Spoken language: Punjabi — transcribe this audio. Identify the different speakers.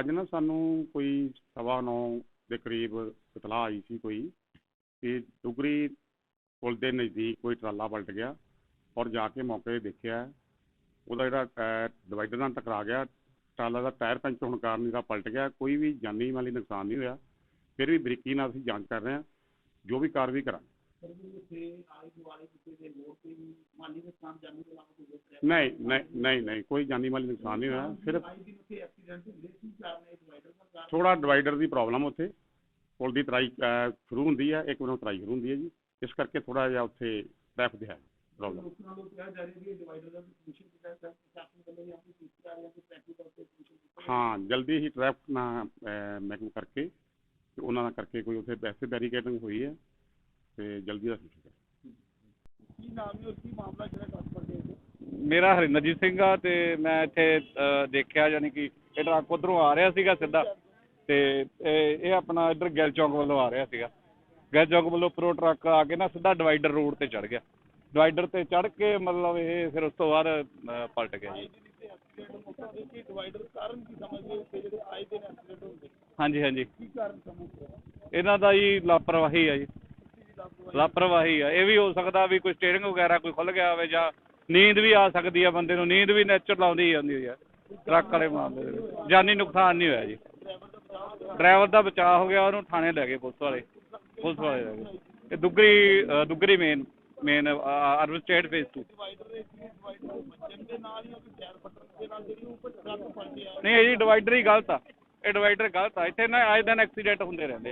Speaker 1: ਅੱਜ ਨਾ ਸਾਨੂੰ ਕੋਈ ਸਵਾ ਨੌ ਦੇ ਕਰੀਬ ਇਤਲਾਹ ਆਈ ਸੀ ਕੋਈ ਕਿ ਡੁਗਰੀ ਪੁਲ ਦੇ ਨਜ਼ਦੀਕ ਕੋਈ ਟਰਾਲਾ ਪਲਟ ਗਿਆ ਔਰ ਜਾ ਕੇ ਮੌਕੇ ਦੇਖਿਆ ਉਹਦਾ ਜਿਹੜਾ ਟਾਇਰ ਡਿਵਾਈਡਰ ਨਾਲ ਟਕਰਾ ਗਿਆ, ਟਰਾਲਾ ਦਾ ਟਾਇਰ ਪੰਚਰ ਹੋਣ ਕਾਰਨ ਇਹਦਾ ਪਲਟ ਗਿਆ, ਕੋਈ ਵੀ ਜਾਨੀ ਮਾਲੀ ਨੁਕਸਾਨ ਨਹੀਂ ਹੋਇਆ, ਫਿਰ ਵੀ ਬਰੀਕੀ ਨਾਲ ਅਸੀਂ ਜਾਂਚ ਕਰ ਰਹੇ ਹਾਂ, ਜੋ ਵੀ ਕਾਰਵਾਈ ਕਰਾਂਗੇ।
Speaker 2: ਸਰ ਜੀ ਉੱਥੇ ਆਲੇ ਦੁਆਲੇ ਕਿਸੇ ਦੇ ਨੁਕਸਾਨ
Speaker 1: ਨਹੀਂ, ਕੋਈ ਜਾਨੀ ਮਾਲੀ ਨੁਕਸਾਨ ਨਹੀਂ ਹੋਇਆ। ਸਿਰਫ ਥੋੜਾ ਡਿਵਾਈਡਰ ਦੀ ਪ੍ਰੋਬਲਮ ਉੱਥੇ। ਪੁਲ ਦੀ ਤਰਾਈ ਸ਼ੁਰੂ ਹੁੰਦੀ ਹੈ ਇੱਕ ਵੱਲੋਂ ਤਰਾਈ ਸ਼ੁਰੂ ਹੁੰਦੀ ਹੈ ਜੀ। ਇਸ ਕਰਕੇ ਥੋੜਾ ਜਿਹਾ ਉੱਥੇ ਟ੍ਰੈਫਿਕ ਹੈ ਪ੍ਰੋਬਲਮ ਹਾਂ, ਜਲਦੀ ਹੀ ਟ੍ਰੈਫਿਕ ਨਾਲ ਮੈਕਮ ਕਰਕੇ ਉਹਨਾਂ ਦਾ ਕਰਕੇ ਕੋਈ ਉੱਥੇ ਵੈਸੇ ਬੈਰੀਕੇਡਿੰਗ ਹੋਈ ਹੈ ਤੇ ਜਲਦੀ ਦਾ ਸੋਲੂਸ਼ਨ
Speaker 2: ਕੀ ਨਾਮ ਹੈ ਉਸ ਕੀ ਮਾਮਲਾ ਜਿਹੜਾ ਟ੍ਰਾਂਸਫਰ ਦੇ
Speaker 3: ਮੇਰਾ ਹਰਿੰਦਰਜੀਤ ਸਿੰਘ ਆ ਤੇ ਮੈਂ ਇੱਥੇ ਅ, ਦੇਖਿਆ ਯਾਨੀ ਕਿ ਇਹ ਟਰੱਕ ਉਧਰੋਂ ਆ ਰਿਹਾ ਸੀਗਾ ਸਿੱਧਾ ਤੇ ਇਹ ਇਹ ਆਪਣਾ ਇੱਧਰ ਗਿੱਲ ਚੌਂਕ ਵੱਲੋਂ ਆ ਰਿਹਾ ਸੀਗਾ। ਗਿੱਲ ਚੌਂਕ ਵੱਲੋਂ ਪ੍ਰੋ ਟਰੱਕ ਆ ਕੇ ਨਾ ਸਿੱਧਾ ਡਿਵਾਈਡਰ ਰੋਡ ਤੇ ਚੜ ਗਿਆ। ਡਿਵਾਈਡਰ ਤੇ ਚੜ ਕੇ ਮਤਲਬ ਇਹ ਫਿਰ ਉਸ ਤੋਂ ਬਾਅਦ ਅ, ਪਲਟ ਗਿਆ ਜੀ।
Speaker 2: ਐਕਸੀਡੈਂਟ ਮੌਕਾ ਦੇ ਕਿ ਡਿਵਾਈਡਰ ਕਾਰਨ ਕੀ ਸਮਝਦੇ ਹੋ ਕਿ ਜਿਹੜੇ ਆਏ ਦਿਨ ਐਕਸੀਡੈਂਟ ਹੁੰਦੇ
Speaker 3: ਹਾਂਜੀ ਹਾਂਜੀ।
Speaker 2: ਕੀ ਕਾਰਨ ਸਮਝਦੇ ਹੋ?
Speaker 3: ਇਹਨਾਂ ਦਾ ਜੀ ਲਾਪਰਵਾਹੀ ਆ ਜੀ। ਲਾਪਰਵਾਹੀ ਆ। ਇਹ ਵੀ ਹੋ ਸਕਦਾ ਵੀ ਕੋਈ ਸਟੀਅਰਿੰਗ ਵਗੈਰਾ ਕੋਈ ਖੁੱਲ ਗਿਆ ਹੋਵੇ ਜਾਂ ਨੀਂਦ ਵੀ ਆ ਸਕਦੀ ਆ ਬੰਦੇ ਨੂੰ। ਨੀਂਦ ਵੀ ਨੇਚਰ ਲਾਉਂਦੀ ਜਾਂਦੀ ਹੈ ਟਰੱਕ ਵਾਲੇ ਮਾਮਲੇ ਦੇ ਵਿੱਚ। ਜਾਨੀ ਨੁਕਸਾਨ ਨਹੀਂ ਹੋਇਆ ਜੀ। ਡਰਾਈਵਰ ਦਾ ਬਚਾਅ ਹੋ ਗਿਆ ਉਹਨੂੰ ਥਾਣੇ ਲੈ ਗਏ ਪੁਲਿਸ ਵਾਲੇ। ਪੁਲਿਸ ਵਾਲੇ ਲੈ ਗਏ। ਇਹ ਦੁੱਗਰੀ ਅ, Dugri main main urban estate phase 2 ਨਹੀਂ ਇਹ ਜੀ ਡਿਵਾਈਡਰ ਹੀ ਗਲਤ ਆ। ਇਹ ਡਿਵਾਈਡਰ ਗਲਤ ਆ। ਇੱਥੇ ਨਾ ਆਏ ਦਿਨ ਐਕਸੀਡੈਂਟ ਹੁੰਦੇ ਰਹਿੰਦੇ